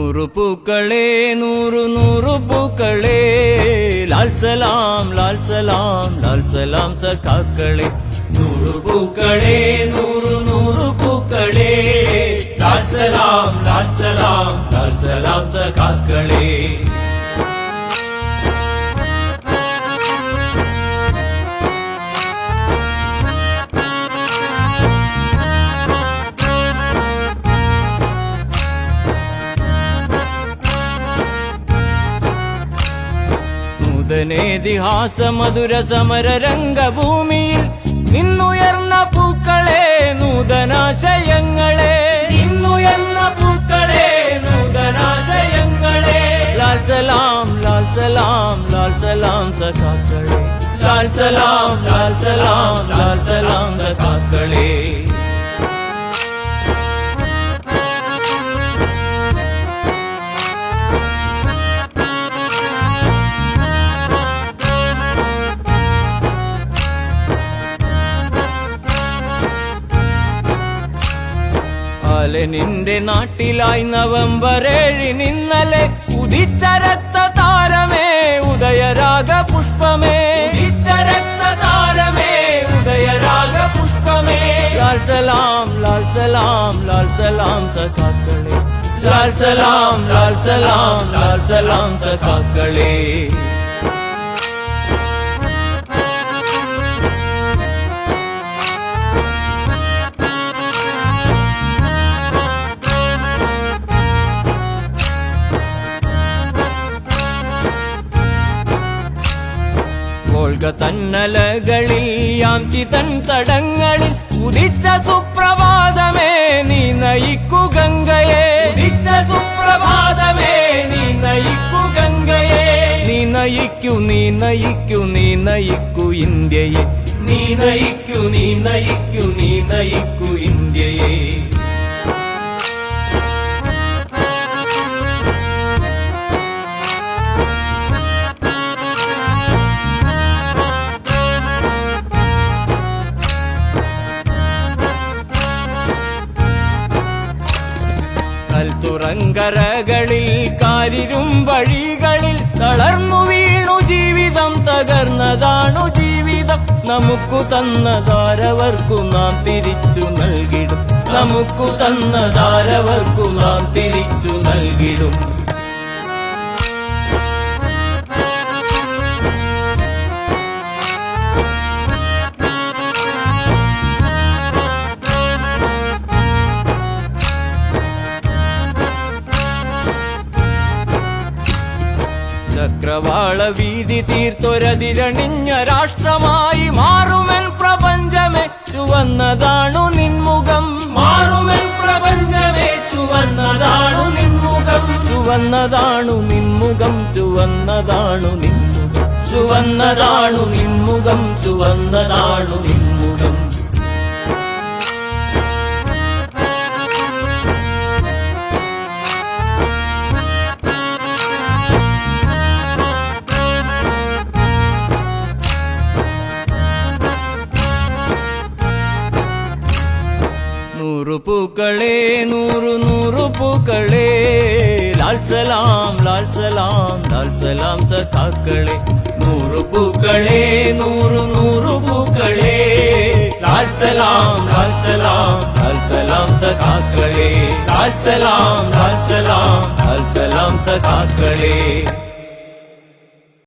നൂറു പൂക്കളെ നൂറു നൂറു പൂക്കളെ ലാൽ സലാം ലാൽ സലാം ലാൽ സലാം സഖാക്കളെ നൂറു പൂക്കളെ നൂറു നൂറു പൂക്കളെ ലാൽ സലാം ലാൽ സലാം ലാൽ സലാം സഖാക്കളെ നൂതനേതിഹാസ മധുര സമര രംഗഭൂമിയിൽ നിന്നുയർന്ന പൂക്കളെ നൂതനാശയങ്ങളെ. നിന്നുയർന്ന പൂക്കളെ നൂതനാശയങ്ങളെ. ലാൽ സലാം ലാൽ സലാം ലാൽ സലാം സഖാക്കളെ. ലാൽ സലാം ലാൽ സലാം ലാൽ സലാം സഖാക്കളെ. ബാലനിന്റെ നാട്ടിലായി നവംബർ ഏഴിനിന്നലെ ഉദിച്ചരത്ത താരമേ ഉദയരാഗ പുഷ്പമേ. ഉദിച്ചരത്ത താരമേ ഉദയരാഗ പുഷ്പമേ. ലാൽ സലാം ലാൽ സലാം ലാൽ സലാം സഖാക്കളെ. ലാൽ സലാം ലാൽ സലാം ലാൽ സലാം സഖാക്കളെ. തന്നലകളിൽ യാംചി തൻ തടങ്ങളിൽ. ഉദിച്ച സുപ്രഭാതമേ നീ നയിക്കു ഗംഗയെ. ഉദിച്ച സുപ്രഭാതമേ നീ നയിക്കു ഗംഗയെ. നീ നയിക്കൂ നീ നയിക്കൂ നീ നയിക്കൂ ഇന്ത്യയെ. നീ നയിക്കൂ നീ നയിക്കൂ നീ നയിക്കൂ കൽത്തുറങ്കരകളിൽ കാരിരും വഴികളിൽ തളർന്നു വീണു ജീവിതം തകർന്നതാണു ജീവിതം. നമുക്കു തന്ന തന്നതാരവർക്കു നാം തിരിച്ചു നൽകിടും. നമുക്കു തന്ന തന്നതാരവർക്കു നാം തിരിച്ചു നൽകിടും. ചക്രവാള വീതി തീർത്തൊരതിരണിഞ്ഞ രാഷ്ട്രമായി മാറുമെൻ പ്രപഞ്ചമേ ചുവന്നതാണു നിൻമുഖം. മാറുമെൻ പ്രപഞ്ചമേ ചുവന്നതാണു നിൻമുഖം. ചുവന്നതാണു നിൻമുഖം ചുവന്നതാണു നിൻമുഖം ചുവന്നതാണു നിൻമുഖം ചുവന്നതാണു നിൻമുഖം നൂറു പൂക്കളെ നൂറു നൂറു പൂക്കളെ ലാൽ സലാം ലാൽ സലാം ലാൽ സലാം സഖാക്കളെ നൂറു പൂക്കളെ നൂറു നൂറു പൂക്കളെ ലാൽ സലാം ലാൽ സലാം ലാൽ സലാം സഖാക്കളെ ലാൽ സലാം ലാൽ സലാം ലാൽ സലാം സഖാക്കളെ